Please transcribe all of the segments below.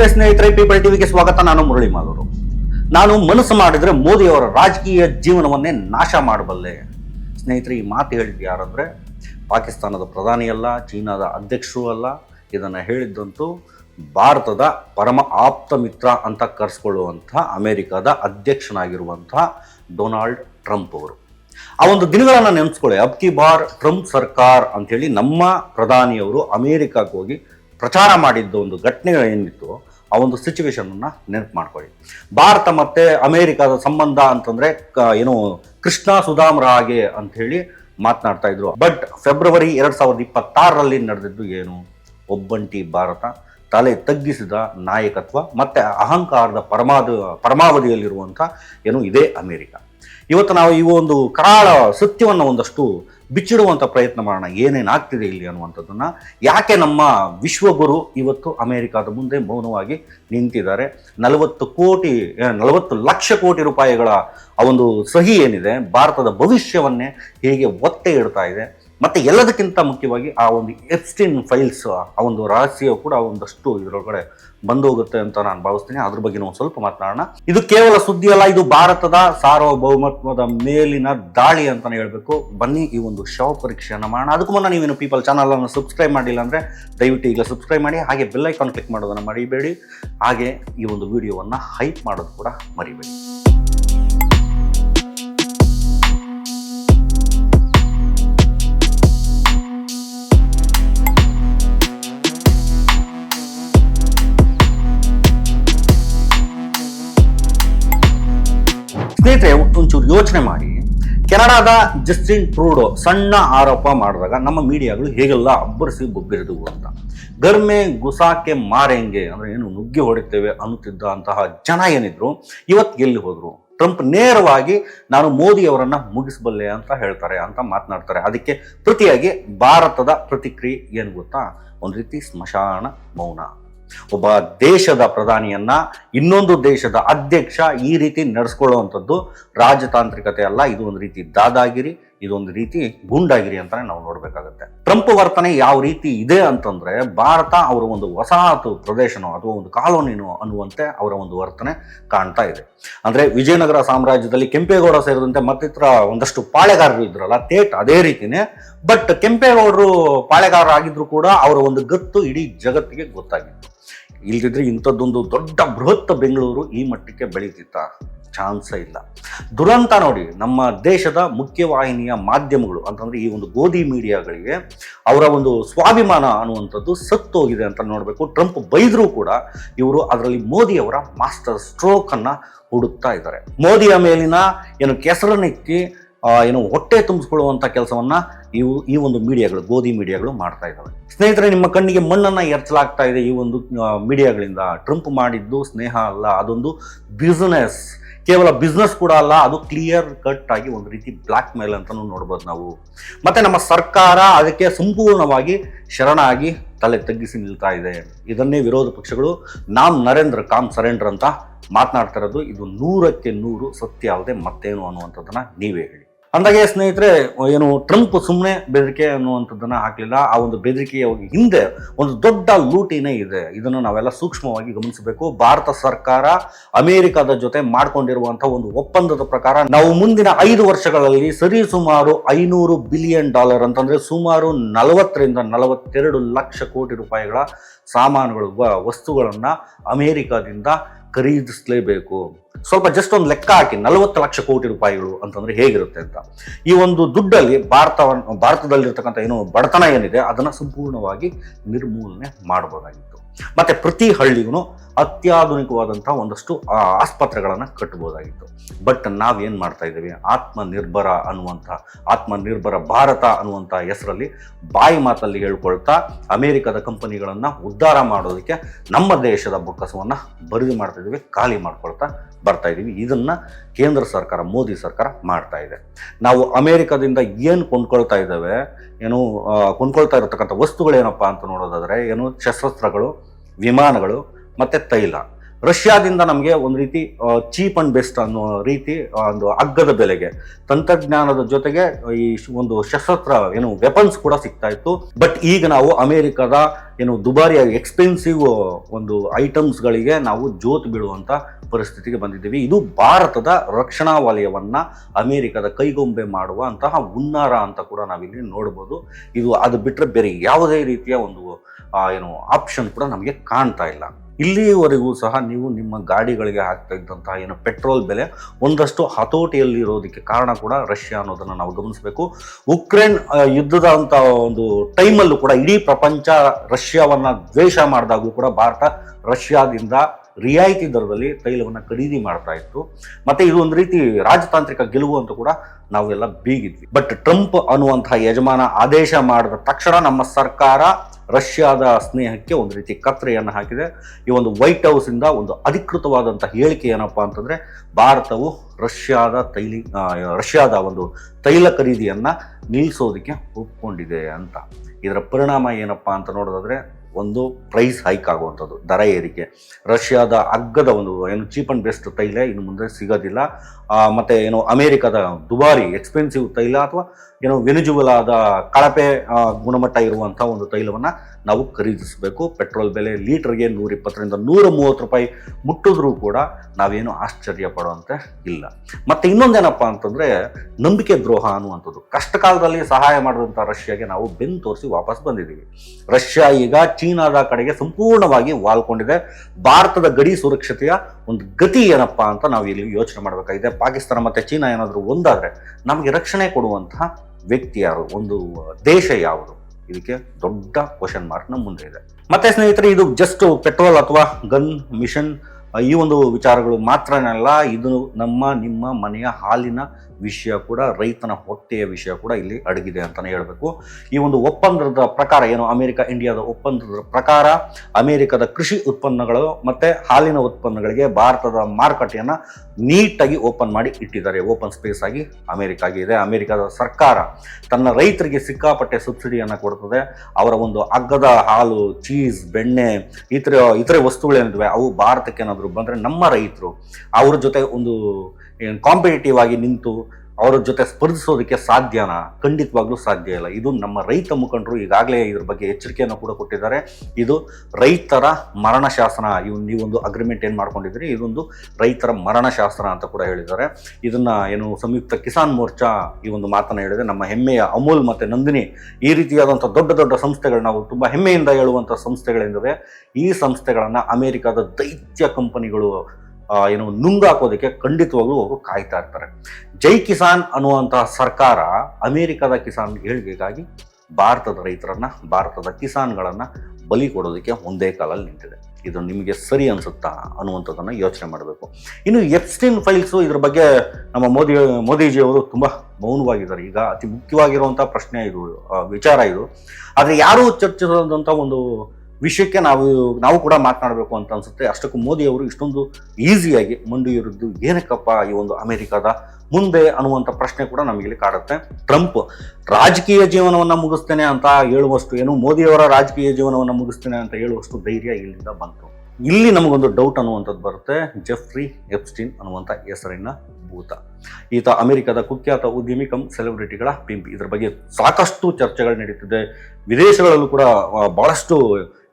ನಮಸ್ತೆ ಸ್ನೇಹಿತರೆ ಪೀಪಲ್ ಟಿವಿಗೆ ಸ್ವಾಗತ. ನಾನು ಮುರಳಿ ಮಾಲೂರು. ನಾನು ಮನಸ್ಸು ಮಾಡಿದ್ರೆ ಮೋದಿಯವರ ರಾಜಕೀಯ ಜೀವನವನ್ನೇ ನಾಶ ಮಾಡಬಲ್ಲೆ. ಸ್ನೇಹಿತರೆ, ಈ ಮಾತು ಹೇಳಿದ್ದು ಯಾರಂದ್ರೆ, ಪಾಕಿಸ್ತಾನದ ಪ್ರಧಾನಿ ಅಲ್ಲ, ಚೀನಾದ ಅಧ್ಯಕ್ಷರು ಅಲ್ಲ, ಇದನ್ನು ಹೇಳಿದ್ದಂತೂ ಭಾರತದ ಪರಮ ಆಪ್ತ ಮಿತ್ರ ಅಂತ ಕರೆಸ್ಕೊಳ್ಳುವಂಥ, ಅಮೆರಿಕದ ಅಧ್ಯಕ್ಷನಾಗಿರುವಂಥ ಡೊನಾಲ್ಡ್ ಟ್ರಂಪ್ ಅವರು. ಆ ಒಂದು ದಿನಗಳನ್ನು ನೆನೆಸ್ಕೊಳ್ಳಿ. ಅಬ್ಕಿ ಬಾರ್, ಟ್ರಂಪ್ ಸರ್ಕಾರ್ ಅಂಥೇಳಿ ನಮ್ಮ ಪ್ರಧಾನಿಯವರು ಅಮೇರಿಕಾಗೆ ಹೋಗಿ ಪ್ರಚಾರ ಮಾಡಿದ್ದ ಒಂದು ಘಟನೆ ಏನಿತ್ತು ಆ ಒಂದು ಸಿಚುವೇಶನ್ನ ನೆನಪು ಮಾಡ್ಕೊಳ್ಳಿ. ಭಾರತ ಮತ್ತೆ ಅಮೇರಿಕಾದ ಸಂಬಂಧ ಅಂತಂದ್ರೆ ಏನು, ಕೃಷ್ಣ ಸುಧಾಮರ ಹಾಗೆ ಅಂತ ಹೇಳಿ ಮಾತನಾಡ್ತಾ ಇದ್ರು. ಬಟ್ ಫೆಬ್ರವರಿ ಎರಡು ಸಾವಿರದ ಇಪ್ಪತ್ತಾರರಲ್ಲಿ ನಡೆದಿದ್ದು ಏನು? ಒಬ್ಬಂಟಿ ಭಾರತ, ತಲೆ ತಗ್ಗಿಸಿದ ನಾಯಕತ್ವ ಮತ್ತೆ ಅಹಂಕಾರದ ಪರಮಾದ ಪರಮಾವಧಿಯಲ್ಲಿರುವಂಥ ಏನು, ಇದೇ ಅಮೇರಿಕ. ಇವತ್ತು ನಾವು ಈ ಒಂದು ಕರಾಳ ಸತ್ಯವನ್ನು ಒಂದಷ್ಟು ಬಿಚ್ಚಿಡುವಂಥ ಪ್ರಯತ್ನ ಮಾಡೋಣ ಏನೇನಾಗ್ತಿದೆ ಇಲ್ಲಿ ಅನ್ನುವಂಥದ್ದನ್ನು. ಯಾಕೆ ನಮ್ಮ ವಿಶ್ವಗುರು ಇವತ್ತು ಅಮೇರಿಕಾದ ಮುಂದೆ ಮೌನವಾಗಿ ನಿಂತಿದ್ದಾರೆ? ನಲವತ್ತು ಕೋಟಿ ನಲವತ್ತು ಲಕ್ಷ ಕೋಟಿ ರೂಪಾಯಿಗಳ ಆ ಒಂದು ಸಹಿ ಏನಿದೆ, ಭಾರತದ ಭವಿಷ್ಯವನ್ನೇ ಹೇಗೆ ಒತ್ತೆ ಇಡ್ತಾ ಇದೆ. ಮತ್ತು ಎಲ್ಲದಕ್ಕಿಂತ ಮುಖ್ಯವಾಗಿ ಆ ಒಂದು ಎಪ್ಸ್ಟಿನ್ ಫೈಲ್ಸ್, ಆ ಒಂದು ರಹಸ್ಯ ಕೂಡ ಒಂದಷ್ಟು ಇದರೊಳಗಡೆ ಬಂದೋಗುತ್ತೆ ಅಂತ ನಾನು ಭಾವಿಸ್ತೀನಿ. ಅದ್ರ ಬಗ್ಗೆ ನಾವು ಸ್ವಲ್ಪ ಮಾತನಾಡೋಣ. ಇದು ಕೇವಲ ಸುದ್ದಿ ಅಲ್ಲ, ಇದು ಭಾರತದ ಸಾರ್ವಭೌಮತ್ವದ ಮೇಲಿನ ದಾಳಿ ಅಂತ ಹೇಳಬೇಕು. ಬನ್ನಿ ಈ ಒಂದು ಶವ ಪರೀಕ್ಷೆಯನ್ನು ಮಾಡೋಣ. ಅದಕ್ಕೂ ಮುನ್ನ ನೀವೇನು ಪೀಪಲ್ ಚಾನಲ್ ಅನ್ನು ಸಬ್ಸ್ಕ್ರೈಬ್ ಮಾಡಿಲ್ಲ ಅಂದ್ರೆ ದಯವಿಟ್ಟು ಈಗ ಸಬ್ಸ್ಕ್ರೈಬ್ ಮಾಡಿ, ಹಾಗೆ ಬೆಲ್ ಐಕಾನ್ ಕ್ಲಿಕ್ ಮಾಡೋದನ್ನು ಮರಿಬೇಡಿ. ಹಾಗೆ ಈ ಒಂದು ವಿಡಿಯೋವನ್ನು ಹೈಪ್ ಮಾಡೋದು ಕೂಡ ಮರಿಬೇಡಿ. ಸ್ನೇಹಿತರೆ ಒಂಚೂರು ಯೋಚನೆ ಮಾಡಿ. ಕೆನಡಾದ ಜಸ್ಟಿನ್ ಟ್ರೂಡೋ ಸಣ್ಣ ಆರೋಪ ಮಾಡಿದಾಗ ನಮ್ಮ ಮೀಡಿಯಾಗಳು ಹೇಗೆಲ್ಲ ಅಬ್ಬರಿಸಿ ಬೊಬ್ಬಿರದು ಅಂತ. ಗರ್ಮೆ ಗುಸಾಕೆ ಮಾರೆಂಗೆ ಅಂದರೆ ಏನು ನುಗ್ಗಿ ಹೊಡಿತೇವೆ ಅನ್ನುತ್ತಿದ್ದ ಅಂತಹ ಜನ ಏನಿದ್ರು, ಇವತ್ತು ಎಲ್ಲಿ ಹೋದರು? ಟ್ರಂಪ್ ನೇರವಾಗಿ, ನಾನು ಮೋದಿ ಅವರನ್ನು ಮುಗಿಸಬಲ್ಲೆ ಅಂತ ಹೇಳ್ತಾರೆ, ಅಂತ ಮಾತನಾಡ್ತಾರೆ. ಅದಕ್ಕೆ ಪ್ರತಿಯಾಗಿ ಭಾರತದ ಪ್ರತಿಕ್ರಿಯೆ ಏನು ಗೊತ್ತಾ? ಒಂದು ರೀತಿ ಸ್ಮಶಾನ ಮೌನ. ಒಬ್ಬ ದೇಶದ ಪ್ರಧಾನಿಯನ್ನ ಇನ್ನೊಂದು ದೇಶದ ಅಧ್ಯಕ್ಷ ಈ ರೀತಿ ನಡೆಸ್ಕೊಳ್ಳುವಂಥದ್ದು ರಾಜತಾಂತ್ರಿಕತೆ ಅಲ್ಲ. ಇದು ಒಂದು ರೀತಿ ದಾದಾಗಿರಿ. ಇದೊಂದು ರೀತಿ ಗುಂಡಾಗಿರಿ ಅಂತಾನೆ ನಾವು ನೋಡಬೇಕಾಗುತ್ತೆ. ಟ್ರಂಪ್ ವರ್ತನೆ ಯಾವ ರೀತಿ ಇದೆ ಅಂತಂದ್ರೆ ಭಾರತ ಅವರ ಒಂದು ವಸಾಹತು ಪ್ರದೇಶನೋ ಅಥವಾ ಒಂದು ಕಾಲೋನಿನೋ ಅನ್ನುವಂತೆ ಅವರ ಒಂದು ವರ್ತನೆ ಕಾಣ್ತಾ ಇದೆ. ಅಂದ್ರೆ ವಿಜಯನಗರ ಸಾಮ್ರಾಜ್ಯದಲ್ಲಿ ಕೆಂಪೇಗೌಡ ಸೇರಿದಂತೆ ಮತ್ತಿತರ ಒಂದಷ್ಟು ಪಾಳೆಗಾರರು ಇದ್ರಲ್ಲ ತೇಟ್ ಅದೇ ರೀತಿನೇ ಬಟ್ ಕೆಂಪೇಗೌಡರು ಪಾಳೆಗಾರರು ಆಗಿದ್ರು ಕೂಡ ಅವರ ಒಂದು ಗತ್ತು ಇಡೀ ಜಗತ್ತಿಗೆ ಗೊತ್ತಾಗಿತ್ತು. ಇಲ್ದಿದ್ರೆ ಇಂಥದ್ದೊಂದು ದೊಡ್ಡ ಬೃಹತ್ ಬೆಂಗಳೂರು ಈ ಮಟ್ಟಕ್ಕೆ ಬೆಳೀತಿತ್ತ? ಚಾನ್ಸೇ ಇಲ್ಲ. ದುರಂತ ನೋಡಿ, ನಮ್ಮ ದೇಶದ ಮುಖ್ಯವಾಹಿನಿಯ ಮಾಧ್ಯಮಗಳು, ಅಂತಂದ್ರೆ ಈ ಒಂದು ಗೋಧಿ ಮೀಡಿಯಾಗಳಿಗೆ ಅವರ ಒಂದು ಸ್ವಾಭಿಮಾನ ಅನ್ನುವಂಥದ್ದು ಸತ್ತೋಗಿದೆ ಅಂತ ನೋಡಬೇಕು. ಟ್ರಂಪ್ ಬೈದರೂ ಕೂಡ ಇವರು ಅದರಲ್ಲಿ ಮೋದಿಯವರ ಮಾಸ್ಟರ್ ಸ್ಟ್ರೋಕ್ ಅನ್ನ ಹುಡುಕ್ತಾ ಇದ್ದಾರೆ. ಮೋದಿಯ ಮೇಲಿನ ಏನು ಕೆಸರನ್ನೆಕ್ಕಿ ಏನು ಹೊಟ್ಟೆ ತುಂಬಿಸ್ಕೊಳ್ಳುವಂಥ ಕೆಲಸವನ್ನು ಇವು, ಈ ಒಂದು ಮೀಡಿಯಾಗಳು, ಗೋಧಿ ಮೀಡಿಯಾಗಳು ಮಾಡ್ತಾ ಇದ್ದಾವೆ. ಸ್ನೇಹಿತರೆ, ನಿಮ್ಮ ಕಣ್ಣಿಗೆ ಮಣ್ಣನ್ನು ಎರಚಲಾಗ್ತಾ ಇದೆ ಈ ಒಂದು ಮೀಡಿಯಾಗಳಿಂದ. ಟ್ರಂಪ್ ಮಾಡಿದ್ದು ಸ್ನೇಹ ಅಲ್ಲ, ಅದೊಂದು ಬಿಸ್ನೆಸ್ ಕೇವಲ ಬಿಸ್ನೆಸ್ ಕೂಡ ಅಲ್ಲ, ಅದು ಕ್ಲಿಯರ್ ಕಟ್ ಆಗಿ ಒಂದು ರೀತಿ ಬ್ಲ್ಯಾಕ್ ಮೇಲ್ ಅಂತಲೂ ನೋಡ್ಬೋದು ನಾವು. ಮತ್ತೆ ನಮ್ಮ ಸರ್ಕಾರ ಅದಕ್ಕೆ ಸಂಪೂರ್ಣವಾಗಿ ಶರಣಾಗಿ ತಲೆ ತಗ್ಗಿಸಿ ನಿಲ್ತಾ ಇದೆ. ಇದನ್ನೇ ವಿರೋಧ ಪಕ್ಷಗಳು ನಾಮ್ ನರೇಂದ್ರ ಕಾಮ್ ಸರೆಂಡರ್ ಅಂತ ಮಾತನಾಡ್ತಾ ಇರೋದು. ಇದು ನೂರಕ್ಕೆ ನೂರು ಸತ್ಯ ಅಲ್ಲದೆ ಮತ್ತೇನು ಅನ್ನುವಂಥದ್ದನ್ನು ನೀವೇ ಹೇಳಿ. ಅಂದಾಗೆ ಸ್ನೇಹಿತರೆ, ಏನು ಟ್ರಂಪ್ ಸುಮ್ಮನೆ ಬೆದರಿಕೆ ಅನ್ನುವಂಥದ್ದನ್ನು ಹಾಕಲಿಲ್ಲ. ಆ ಒಂದು ಬೆದರಿಕೆಯ ಹಿಂದೆ ಒಂದು ದೊಡ್ಡ ಲೂಟಿನೇ ಇದೆ. ಇದನ್ನು ನಾವೆಲ್ಲ ಸೂಕ್ಷ್ಮವಾಗಿ ಗಮನಿಸಬೇಕು. ಭಾರತ ಸರ್ಕಾರ ಅಮೆರಿಕದ ಜೊತೆ ಮಾಡಿಕೊಂಡಿರುವಂಥ ಒಂದು ಒಪ್ಪಂದದ ಪ್ರಕಾರ ನಾವು ಮುಂದಿನ ಐದು ವರ್ಷಗಳಲ್ಲಿ ಸರಿ ಸುಮಾರು ಐನೂರು ಬಿಲಿಯನ್ ಡಾಲರ್ ಅಂತಂದರೆ ಸುಮಾರು ನಲವತ್ತರಿಂದ ನಲವತ್ತೆರಡು ಲಕ್ಷ ಕೋಟಿ ರೂಪಾಯಿಗಳ ಸಾಮಾನುಗಳು ವಸ್ತುಗಳನ್ನು ಅಮೇರಿಕಾದಿಂದ ಖರೀದಿಸಲೇಬೇಕು. ಸ್ವಲ್ಪ ಜಸ್ಟ್ ಒಂದು ಲೆಕ್ಕ ಹಾಕಿ ನಲವತ್ತು ಲಕ್ಷ ಕೋಟಿ ರೂಪಾಯಿಗಳು ಅಂತಂದ್ರೆ ಹೇಗಿರುತ್ತೆ ಅಂತ. ಈ ಒಂದು ದುಡ್ಡಲ್ಲಿ ಭಾರತವನ್ನು ಭಾರತದಲ್ಲಿರ್ತಕ್ಕಂಥ ಏನು ಬಡತನ ಏನಿದೆ, ಅದನ್ನ ಸಂಪೂರ್ಣವಾಗಿ ನಿರ್ಮೂಲನೆ ಮಾಡಬಹುದಾಗಿತ್ತು ಮತ್ತೆ ಪ್ರತಿ ಹಳ್ಳಿಗೂ ಅತ್ಯಾಧುನಿಕವಾದಂತಹ ಒಂದಷ್ಟು ಆಸ್ಪತ್ರೆಗಳನ್ನು ಆಸ್ಪತ್ರೆಗಳನ್ನ ಕಟ್ಟಬಹುದಾಗಿತ್ತು ಬಟ್ ನಾವೇನ್ ಮಾಡ್ತಾ ಇದ್ದೀವಿ? ಆತ್ಮನಿರ್ಭರ ಅನ್ನುವಂಥ, ಆತ್ಮನಿರ್ಭರ ಭಾರತ ಅನ್ನುವಂಥ ಹೆಸರಲ್ಲಿ ಬಾಯಿ ಮಾತಲ್ಲಿ ಹೇಳ್ಕೊಳ್ತಾ ಅಮೆರಿಕದ ಕಂಪನಿಗಳನ್ನು ಉದ್ಧಾರ ಮಾಡೋದಕ್ಕೆ ನಮ್ಮ ದೇಶದ ಬೊಕ್ಕಸವನ್ನು ಬರಿದು ಮಾಡ್ತಾ ಇದ್ದೀವಿ, ಖಾಲಿ ಮಾಡ್ಕೊಳ್ತಾ ಬರ್ತಾ ಇದ್ದೀವಿ ಇದನ್ನ ಕೇಂದ್ರ ಸರ್ಕಾರ, ಮೋದಿ ಸರ್ಕಾರ ಮಾಡ್ತಾ ಇದೆ. ನಾವು ಅಮೆರಿಕದಿಂದ ಏನು ಕೊಂಡ್ಕೊಳ್ತಾ ಇದ್ದೇವೆ, ಏನು ಕೊಂಡ್ಕೊಳ್ತಾ ಇರತಕ್ಕಂಥ ವಸ್ತುಗಳೇನಪ್ಪ ಅಂತ ನೋಡೋದಾದ್ರೆ, ಏನು ಶಸ್ತ್ರಾಸ್ತ್ರಗಳು, ವಿಮಾನಗಳು, ಮತ್ತೆ ತೈಲ. ರಷ್ಯಾದಿಂದ ನಮಗೆ ಒಂದು ರೀತಿ ಚೀಪ್ ಅಂಡ್ ಬೆಸ್ಟ್ ಅನ್ನೋ ರೀತಿ ಒಂದು ಅಗ್ಗದ ಬೆಲೆಗೆ. ತಂತ್ರಜ್ಞಾನದ ಜೊತೆಗೆ ಈ ಒಂದು ಶಸ್ತ್ರ ಏನು ವೆಪನ್ಸ್ ಕೂಡ ಸಿಗ್ತಾ ಇತ್ತು. ಬಟ್ ಈಗ ನಾವು ಅಮೆರಿಕದ, ಏನು ದುಬಾರಿಯಾಗಿ ಎಕ್ಸ್ಪೆನ್ಸಿವ್ ಒಂದು ಐಟಮ್ಸ್ಗಳಿಗೆ ನಾವು ಜೋತು ಬೀಳುವಂಥ ಪರಿಸ್ಥಿತಿಗೆ ಬಂದಿದ್ದೀವಿ. ಇದು ಭಾರತದ ರಕ್ಷಣಾ ವಲಯವನ್ನು ಅಮೆರಿಕದ ಕೈಗೊಂಬೆ ಮಾಡುವ ಅಂತಹ ಹುನ್ನಾರ ಅಂತ ಕೂಡ ನಾವಿಲ್ಲಿ ನೋಡ್ಬೋದು. ಇದು ಅದು ಬಿಟ್ಟರೆ ಬೇರೆ ಯಾವುದೇ ರೀತಿಯ ಒಂದು ಏನು ಆಪ್ಷನ್ ಕೂಡ ನಮಗೆ ಕಾಣ್ತಾ ಇಲ್ಲ. ಇಲ್ಲಿಯವರೆಗೂ ಸಹ ನೀವು ನಿಮ್ಮ ಗಾಡಿಗಳಿಗೆ ಹಾಕ್ತಾ ಇದ್ದಂತಹ ಏನು ಪೆಟ್ರೋಲ್ ಬೆಲೆ ಒಂದಷ್ಟು ಹತೋಟಿಯಲ್ಲಿರೋದಕ್ಕೆ ಕಾರಣ ಕೂಡ ರಷ್ಯಾ ಅನ್ನೋದನ್ನು ನಾವು ಗಮನಿಸಬೇಕು. ಉಕ್ರೇನ್ ಯುದ್ಧದ ಅಂತ ಒಂದು ಟೈಮಲ್ಲೂ ಕೂಡ ಇಡೀ ಪ್ರಪಂಚ ರಷ್ಯಾವನ್ನ ದ್ವೇಷ ಮಾಡಿದಾಗೂ ಕೂಡ ಭಾರತ ರಷ್ಯಾದಿಂದ ರಿಯಾಯಿತಿ ದರದಲ್ಲಿ ತೈಲವನ್ನು ಖರೀದಿ ಮಾಡ್ತಾ ಇತ್ತು. ಮತ್ತೆ ಇದು ಒಂದು ರೀತಿ ರಾಜತಾಂತ್ರಿಕ ಗೆಲುವು ಅಂತ ಕೂಡ ನಾವೆಲ್ಲ ಬೀಗಿದ್ವಿ. ಬಟ್ ಟ್ರಂಪ್ ಅನ್ನುವಂತಹ ಯಜಮಾನ ಆದೇಶ ಮಾಡಿದ ತಕ್ಷಣ ನಮ್ಮ ಸರ್ಕಾರ ರಷ್ಯಾದ ಸ್ನೇಹಕ್ಕೆ ಒಂದು ರೀತಿ ಕತ್ರೆಯನ್ನು ಹಾಕಿದೆ. ಈ ಒಂದು ವೈಟ್ ಹೌಸಿಂದ ಒಂದು ಅಧಿಕೃತವಾದಂಥ ಹೇಳಿಕೆ ಏನಪ್ಪ ಅಂತಂದರೆ, ಭಾರತವು ರಷ್ಯಾದ ತೈಲಿ ರಷ್ಯಾದ ಒಂದು ತೈಲ ಖರೀದಿಯನ್ನು ನಿಲ್ಲಿಸೋದಕ್ಕೆ ಒಪ್ಕೊಂಡಿದೆ ಅಂತ. ಇದರ ಪರಿಣಾಮ ಏನಪ್ಪ ಅಂತ ನೋಡೋದಾದ್ರೆ ಒಂದು ಪ್ರೈಸ್ ಹೈಕ್ ಆಗುವಂಥದ್ದು, ದರ ಏರಿಕೆ. ರಷ್ಯಾದ ಅಗ್ಗದ ಒಂದು ಏನು ಚೀಪ್ ಆ್ಯಂಡ್ ಬೆಸ್ಟ್ ತೈಲ ಇನ್ನು ಮುಂದೆ ಸಿಗೋದಿಲ್ಲ. ಮತ್ತು ಏನು ಅಮೇರಿಕಾದ ದುಬಾರಿ ಎಕ್ಸ್ಪೆನ್ಸಿವ್ ತೈಲ ಅಥವಾ ಏನು ವೆನಿಜುವಲಾದ ಕಳಪೆ ಗುಣಮಟ್ಟ ಇರುವಂಥ ಒಂದು ತೈಲವನ್ನು ನಾವು ಖರೀದಿಸಬೇಕು. ಪೆಟ್ರೋಲ್ ಬೆಲೆ ಲೀಟ್ರಿಗೆ ನೂರ ಇಪ್ಪತ್ತರಿಂದ ನೂರ ಮೂವತ್ತು ರೂಪಾಯಿ ಮುಟ್ಟಿದ್ರೂ ಕೂಡ ನಾವೇನು ಆಶ್ಚರ್ಯ ಪಡುವಂತೆ ಇಲ್ಲ. ಮತ್ತು ಇನ್ನೊಂದೇನಪ್ಪ ಅಂತಂದರೆ ನಂಬಿಕೆ ದ್ರೋಹ ಅನ್ನುವಂಥದ್ದು. ಕಷ್ಟ ಕಾಲದಲ್ಲಿ ಸಹಾಯ ಮಾಡಿದಂಥ ರಷ್ಯಾಗೆ ನಾವು ಬೆನ್ನು ತೋರಿಸಿ ವಾಪಸ್ ಬಂದಿದ್ದೀವಿ. ರಷ್ಯಾ ಈಗ ಚೀನಾದ ಕಡೆಗೆ ಸಂಪೂರ್ಣವಾಗಿ ವಾಲ್ಕೊಂಡಿದೆ. ಭಾರತದ ಗಡಿ ಸುರಕ್ಷತೆಯ ಒಂದು ಗತಿ ಏನಪ್ಪ ಅಂತ ನಾವು ಇಲ್ಲಿ ಯೋಚನೆ ಮಾಡಬೇಕಾಗಿದೆ. ಪಾಕಿಸ್ತಾನ ಮತ್ತು ಚೀನಾ ಏನಾದರೂ ಒಂದಾದರೆ ನಮಗೆ ರಕ್ಷಣೆ ಕೊಡುವಂತಹ ವ್ಯಕ್ತಿ ಯಾರು? ಒಂದು ದೇಶ ಯಾವುದು? ಇದಕ್ಕೆ ದೊಡ್ಡ ಕ್ವಶನ್ ಮಾರ್ಕ್ ನಮ್ಮ ಮುಂದೆ ಇದೆ. ಮತ್ತೆ ಸ್ನೇಹಿತರೆ, ಇದು ಜಸ್ಟ್ ಪೆಟ್ರೋಲ್ ಅಥವಾ ಗನ್ ಮಿಷನ್ ಈ ಒಂದು ವಿಚಾರಗಳು ಮಾತ್ರನಲ್ಲ, ಇದು ನಮ್ಮ, ನಿಮ್ಮ ಮನೆಯ ಹಾಲಿನ ವಿಷಯ ಕೂಡ, ರೈತನ ಹೊಟ್ಟೆಯ ವಿಷಯ ಕೂಡ ಇಲ್ಲಿ ಅಡಗಿದೆ ಅಂತಲೇ ಹೇಳಬೇಕು. ಈ ಒಂದು ಒಪ್ಪಂದದ ಪ್ರಕಾರ ಏನು? ಅಮೆರಿಕ, ಇಂಡಿಯಾದ ಒಪ್ಪಂದದ ಪ್ರಕಾರ ಅಮೆರಿಕದ ಕೃಷಿ ಉತ್ಪನ್ನಗಳು ಮತ್ತು ಹಾಲಿನ ಉತ್ಪನ್ನಗಳಿಗೆ ಭಾರತದ ಮಾರುಕಟ್ಟೆಯನ್ನು ನೀಟಾಗಿ ಓಪನ್ ಮಾಡಿ ಇಟ್ಟಿದ್ದಾರೆ. ಓಪನ್ ಸ್ಪೇಸ್ ಆಗಿ ಅಮೆರಿಕಾಗೆ ಇದೆ. ಅಮೆರಿಕದ ಸರ್ಕಾರ ತನ್ನ ರೈತರಿಗೆ ಸಿಕ್ಕಾಪಟ್ಟೆ ಸಬ್ಸಿಡಿಯನ್ನು ಕೊಡ್ತದೆ. ಅವರ ಒಂದು ಅಗ್ಗದ ಹಾಲು, ಚೀಸ್, ಬೆಣ್ಣೆ, ಇತರ, ಇತರೆ ವಸ್ತುಗಳೇನಿದ್ವೆ ಅವು ಭಾರತಕ್ಕೆ ಏನಾದರೂ ಬಂದರೆ ನಮ್ಮ ರೈತರು ಅವ್ರ ಜೊತೆ ಒಂದು ಕಾಂಪಿಟೇಟಿವ್ ಆಗಿ ನಿಂತು ಅವರ ಜೊತೆ ಸ್ಪರ್ಧಿಸೋದಕ್ಕೆ ಸಾಧ್ಯನಾ? ಖಂಡಿತವಾಗ್ಲೂ ಸಾಧ್ಯ ಇಲ್ಲ. ಇದು ನಮ್ಮ ರೈತ ಮುಖಂಡರು ಈಗಾಗಲೇ ಇದ್ರ ಬಗ್ಗೆ ಎಚ್ಚರಿಕೆಯನ್ನು ಕೂಡ ಕೊಟ್ಟಿದ್ದಾರೆ. ಇದು ರೈತರ ಮರಣಶಾಸನ, ಇವ್ ಒಂದು ಅಗ್ರಿಮೆಂಟ್ ಏನು ಮಾಡ್ಕೊಂಡಿದ್ರಿ ಇದೊಂದು ರೈತರ ಮರಣಶಾಸನ ಅಂತ ಕೂಡ ಹೇಳಿದ್ದಾರೆ. ಇದನ್ನ ಏನು ಸಂಯುಕ್ತ ಕಿಸಾನ್ ಮೋರ್ಚಾ ಈ ಒಂದು ಮಾತನ್ನ ಹೇಳಿದೆ. ನಮ್ಮ ಹೆಮ್ಮೆಯ ಅಮೂಲ್ ಮತ್ತೆ ನಂದಿನಿ ಈ ರೀತಿಯಾದಂಥ ದೊಡ್ಡ ದೊಡ್ಡ ಸಂಸ್ಥೆಗಳು ನಾವು ತುಂಬಾ ಹೆಮ್ಮೆಯಿಂದ ಹೇಳುವಂಥ ಸಂಸ್ಥೆಗಳಿಂದವೆ. ಈ ಸಂಸ್ಥೆಗಳನ್ನ ಅಮೆರಿಕದ ದೈತ್ಯ ಕಂಪನಿಗಳು ಏನು ನುಂಗಾಕೋದಕ್ಕೆ ಖಂಡಿತವಾಗ್ಲೂ ಅವರು ಕಾಯ್ತಾ ಇರ್ತಾರೆ. ಜೈ ಕಿಸಾನ್ ಅನ್ನುವಂತಹ ಸರ್ಕಾರ ಅಮೆರಿಕದ ಕಿಸಾನ್ ಏಳಿಗೆಗಾಗಿ ಭಾರತದ ರೈತರನ್ನ, ಭಾರತದ ಕಿಸಾನ್ಗಳನ್ನು ಬಲಿ ಕೊಡೋದಕ್ಕೆ ಒಂದೇ ಕಾಲಲ್ಲಿ ನಿಂತಿದೆ. ಇದು ನಿಮಗೆ ಸರಿ ಅನ್ಸುತ್ತಾ ಅನ್ನುವಂಥದ್ದನ್ನು ಯೋಚನೆ ಮಾಡಬೇಕು. ಇನ್ನು ಎಪ್ಸ್ಟಿನ್ ಫೈಲ್ಸು ಇದ್ರ ಬಗ್ಗೆ ನಮ್ಮ ಮೋದಿ, ಮೋದಿಜಿಯವರು ತುಂಬ ಮೌನವಾಗಿದ್ದಾರೆ. ಈಗ ಅತಿ ಮುಖ್ಯವಾಗಿರುವಂಥ ಪ್ರಶ್ನೆ ಇದು ವಿಚಾರ ಇದು. ಆದರೆ ಯಾರೂ ಚರ್ಚಿಸದಂಥ ಒಂದು ವಿಷಯಕ್ಕೆ ನಾವು ನಾವು ಕೂಡ ಮಾತನಾಡಬೇಕು ಅಂತ ಅನ್ಸುತ್ತೆ. ಅಷ್ಟಕ್ಕೂ ಮೋದಿ ಅವರು ಇಷ್ಟೊಂದು ಈಸಿಯಾಗಿ ಮುಂದುವರಿದ್ದು ಏನಕ್ಕಪ್ಪ ಈ ಒಂದು ಅಮೆರಿಕದ ಮುಂದೆ ಅನ್ನುವಂಥ ಪ್ರಶ್ನೆ ಕೂಡ ನಮಗೆ ಕಾಡುತ್ತೆ. ಟ್ರಂಪ್, ರಾಜಕೀಯ ಜೀವನವನ್ನ ಮುಗಿಸ್ತೇನೆ ಅಂತ ಹೇಳುವಷ್ಟು ಏನು ಮೋದಿಯವರ ರಾಜಕೀಯ ಜೀವನವನ್ನ ಮುಗಿಸ್ತೇನೆ ಅಂತ ಹೇಳುವಷ್ಟು ಧೈರ್ಯ ಇಲ್ಲಿಂದ ಬಂತು. ಇಲ್ಲಿ ನಮಗೊಂದು ಡೌಟ್ ಅನ್ನುವಂಥದ್ದು ಬರುತ್ತೆ ಜೆಫ್ರಿ ಎಪ್ಸ್ಟಿನ್ ಅನ್ನುವಂಥ ಹೆಸರಿನ ಭೂತ. ಈತ ಅಮೆರಿಕದ ಕುಖ್ಯಾತ ಉದ್ಯಮಿ ಕಮ್ ಸೆಲೆಬ್ರಿಟಿಗಳ ಪಿಂಪಿ. ಇದ್ರ ಬಗ್ಗೆ ಸಾಕಷ್ಟು ಚರ್ಚೆಗಳು ನಡೀತಿದೆ. ವಿದೇಶಗಳಲ್ಲೂ ಕೂಡ ಬಹಳಷ್ಟು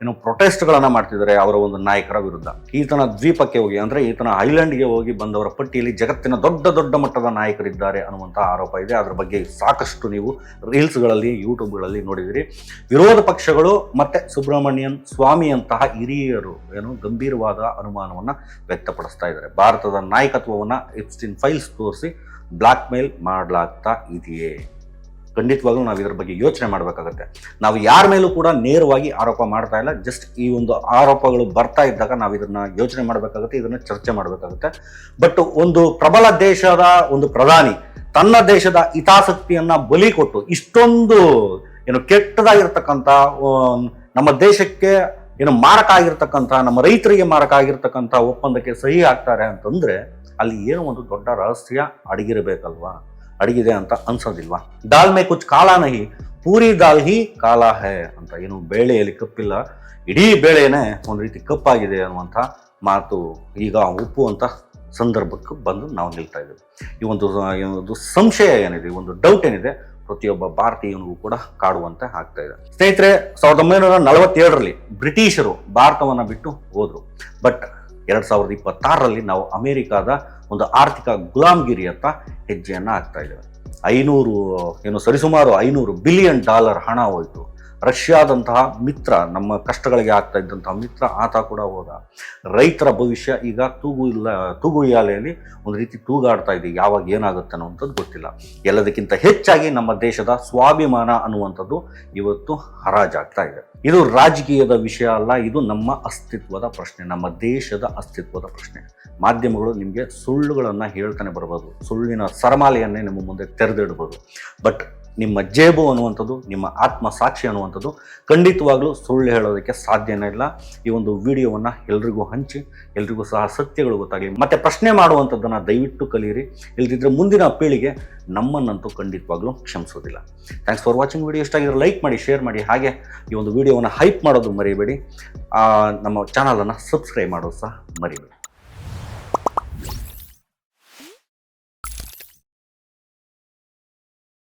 ಏನು ಪ್ರೊಟೆಸ್ಟ್ಗಳನ್ನು ಮಾಡ್ತಿದ್ದಾರೆ ಅವರ ಒಂದು ನಾಯಕರ ವಿರುದ್ಧ. ಈತನ ದ್ವೀಪಕ್ಕೆ ಹೋಗಿ, ಅಂದ್ರೆ ಈತನ ಐಲ್ಯಾಂಡ್ಗೆ ಹೋಗಿ ಬಂದವರ ಪಟ್ಟಿಯಲ್ಲಿ ಜಗತ್ತಿನ ದೊಡ್ಡ ದೊಡ್ಡ ಮಟ್ಟದ ನಾಯಕರಿದ್ದಾರೆ ಅನ್ನುವಂಥ ಆರೋಪ ಇದೆ. ಅದರ ಬಗ್ಗೆ ಸಾಕಷ್ಟು ನೀವು ರೀಲ್ಸ್ಗಳಲ್ಲಿ, ಯೂಟ್ಯೂಬ್ಗಳಲ್ಲಿ ನೋಡಿದಿರಿ. ವಿರೋಧ ಪಕ್ಷಗಳು ಮತ್ತೆ ಸುಬ್ರಹ್ಮಣ್ಯನ್ ಸ್ವಾಮಿಯಂತಹ ಹಿರಿಯರು ಏನು ಗಂಭೀರವಾದ ಅನುಮಾನವನ್ನು ವ್ಯಕ್ತಪಡಿಸ್ತಾ ಇದ್ದಾರೆ. ಭಾರತದ ನಾಯಕತ್ವವನ್ನ ಇಪ್ಸ್ಟಿನ್ ಫೈಲ್ಸ್ ತೋರಿಸಿ ಬ್ಲ್ಯಾಕ್ ಮೇಲ್ ಮಾಡಲಾಗ್ತಾ ಇದೆಯೇ? ಖಂಡಿತವಾಗ್ಲೂ ನಾವು ಇದ್ರ ಬಗ್ಗೆ ಯೋಚನೆ ಮಾಡಬೇಕಾಗತ್ತೆ. ನಾವು ಯಾರ ಮೇಲೂ ಕೂಡ ನೇರವಾಗಿ ಆರೋಪ ಮಾಡ್ತಾ ಇಲ್ಲ. ಜಸ್ಟ್ ಈ ಒಂದು ಆರೋಪಗಳು ಬರ್ತಾ ಇದ್ದಾಗ ನಾವು ಇದನ್ನ ಯೋಚನೆ ಮಾಡಬೇಕಾಗುತ್ತೆ, ಇದನ್ನ ಚರ್ಚೆ ಮಾಡಬೇಕಾಗುತ್ತೆ. ಬಟ್ ಒಂದು ಪ್ರಬಲ ದೇಶದ ಒಂದು ಪ್ರಧಾನಿ ತನ್ನ ದೇಶದ ಹಿತಾಸಕ್ತಿಯನ್ನ ಬಲಿ ಕೊಟ್ಟು ಇಷ್ಟೊಂದು, ಏನು ಕೆಟ್ಟದಾಗಿರ್ತಕ್ಕಂಥ ನಮ್ಮ ದೇಶಕ್ಕೆ ಏನು ಮಾರಕ ಆಗಿರ್ತಕ್ಕಂಥ, ನಮ್ಮ ರೈತರಿಗೆ ಮಾರಕ ಆಗಿರ್ತಕ್ಕಂಥ ಒಪ್ಪಂದಕ್ಕೆ ಸಹಿ ಆಗ್ತಾರೆ ಅಂತಂದ್ರೆ ಅಲ್ಲಿ ಏನೋ ಒಂದು ದೊಡ್ಡ ರಹಸ್ಯ ಅಡಗಿರಬೇಕಲ್ವಾ? ಅಡಗಿದೆ ಅಂತ ಅನ್ಸೋದಿಲ್ವಾ? ದಾಲ್ ಮೇ ಕುಚ್ ಕಾಲ ನಹಿ, ಪೂರಿ ದಾಲ್ ಹಿ ಕಾಲಾ ಹೇ ಅಂತ ಏನು ಬೇಳೆಯಲ್ಲಿ ಕಪ್ಪಿಲ್ಲ, ಇಡೀ ಬೇಳೆನೇ ಒಂದು ರೀತಿ ಕಪ್ಪಾಗಿದೆ ಅನ್ನುವಂಥ ಮಾತು ಈಗ ಉಪ್ಪು ಅಂತ ಸಂದರ್ಭಕ್ಕೆ ಬಂದು ನಾವು ನಿಲ್ತಾ ಇದ್ದೀವಿ. ಈ ಒಂದು ಒಂದು ಸಂಶಯ ಏನಿದೆ ಒಂದು ಡೌಟ್ ಏನಿದೆ, ಪ್ರತಿಯೊಬ್ಬ ಭಾರತೀಯನಿಗೂ ಕೂಡ ಕಾಡುವಂತೆ ಆಗ್ತಾ ಇದೆ. ಸ್ನೇಹಿತರೆ, ಸಾವಿರದ ಒಂಬೈನೂರ ನಲವತ್ತೇಳರಲ್ಲಿ ಬ್ರಿಟಿಷರು ಭಾರತವನ್ನು ಬಿಟ್ಟು ಹೋದರು. ಬಟ್ ಎರಡು ಸಾವಿರದ ಇಪ್ಪತ್ತಾರರಲ್ಲಿ ನಾವು ಅಮೆರಿಕಾದ ಒಂದು ಆರ್ಥಿಕ ಗುಲಾಮಗಿರಿಯತ್ತ ಹೆಜ್ಜೆಯನ್ನು ಹಾಕ್ತಾ ಇದ್ದೇವೆ. ಐನೂರು, ಏನು ಸರಿಸುಮಾರು ಐನೂರು ಬಿಲಿಯನ್ ಡಾಲರ್ ಹಣ ಹೋಯಿತು. ರಷ್ಯಾದಂತಹ ಮಿತ್ರ, ನಮ್ಮ ಕಷ್ಟಗಳಿಗೆ ಆಗ್ತಾ ಇದ್ದಂತಹ ಮಿತ್ರ ಆತ ಕೂಡ ಹೋದ. ರೈತರ ಭವಿಷ್ಯ ಈಗ ತೂಗು ಇಲ್ಲ, ತೂಗು ಉಯ್ಯಾಲೆಯಲ್ಲಿ ಒಂದು ರೀತಿ ತೂಗಾಡ್ತಾ ಇದೆ. ಯಾವಾಗ ಏನಾಗುತ್ತೆ ಅನ್ನುವಂಥದ್ದು ಗೊತ್ತಿಲ್ಲ. ಎಲ್ಲದಕ್ಕಿಂತ ಹೆಚ್ಚಾಗಿ ನಮ್ಮ ದೇಶದ ಸ್ವಾಭಿಮಾನ ಅನ್ನುವಂಥದ್ದು ಇವತ್ತು ಹರಾಜಾಗ್ತಾ ಇದೆ. ಇದು ರಾಜಕೀಯದ ವಿಷಯ ಅಲ್ಲ, ಇದು ನಮ್ಮ ಅಸ್ತಿತ್ವದ ಪ್ರಶ್ನೆ, ನಮ್ಮ ದೇಶದ ಅಸ್ತಿತ್ವದ ಪ್ರಶ್ನೆ. ಮಾಧ್ಯಮಗಳು ನಿಮಗೆ ಸುಳ್ಳುಗಳನ್ನು ಹೇಳ್ತಾನೆ ಬರ್ಬೋದು. ಸುಳ್ಳಿನ ಸರಮಾಲೆಯನ್ನೇ ನಿಮ್ಮ ಮುಂದೆ ತೆರೆದಿಡ್ಬೋದು. ಬಟ್ ನಿಮ್ಮ ಜೇಬು ಅನ್ನುವಂಥದ್ದು, ನಿಮ್ಮ ಆತ್ಮ ಸಾಕ್ಷಿ ಅನ್ನುವಂಥದ್ದು ಖಂಡಿತವಾಗಲೂ ಸುಳ್ಳು ಹೇಳೋದಕ್ಕೆ ಸಾಧ್ಯನೇ ಇಲ್ಲ. ಈ ಒಂದು ವಿಡಿಯೋವನ್ನು ಎಲ್ರಿಗೂ ಹಂಚಿ, ಎಲ್ರಿಗೂ ಸಹ ಸತ್ಯಗಳು ಗೊತ್ತಾಗಲಿ. ಮತ್ತೆ ಪ್ರಶ್ನೆ ಮಾಡುವಂಥದ್ದನ್ನು ದಯವಿಟ್ಟು ಕಲಿಯಿರಿ. ಇಲ್ದಿದ್ರೆ ಮುಂದಿನ ಪೀಳಿಗೆ ನಮ್ಮನ್ನಂತೂ ಖಂಡಿತವಾಗ್ಲೂ ಕ್ಷಮಿಸೋದಿಲ್ಲ. ಥ್ಯಾಂಕ್ಸ್ ಫಾರ್ ವಾಚಿಂಗ್ ವಿಡಿಯೋ ಇಷ್ಟ ಆಗಿದ್ರೆ ಲೈಕ್ ಮಾಡಿ ಶೇರ್ ಮಾಡಿ. ಹಾಗೆ ಈ ಒಂದು ವಿಡಿಯೋವನ್ನು ಹೈಪ್ ಮಾಡೋದು ಮರಿಬೇಡಿ. ನಮ್ಮ ಚಾನಲನ್ನು ಸಬ್ಸ್ಕ್ರೈಬ್ ಮಾಡೋದು ಸಹ ಮರಿಬೇಡಿ.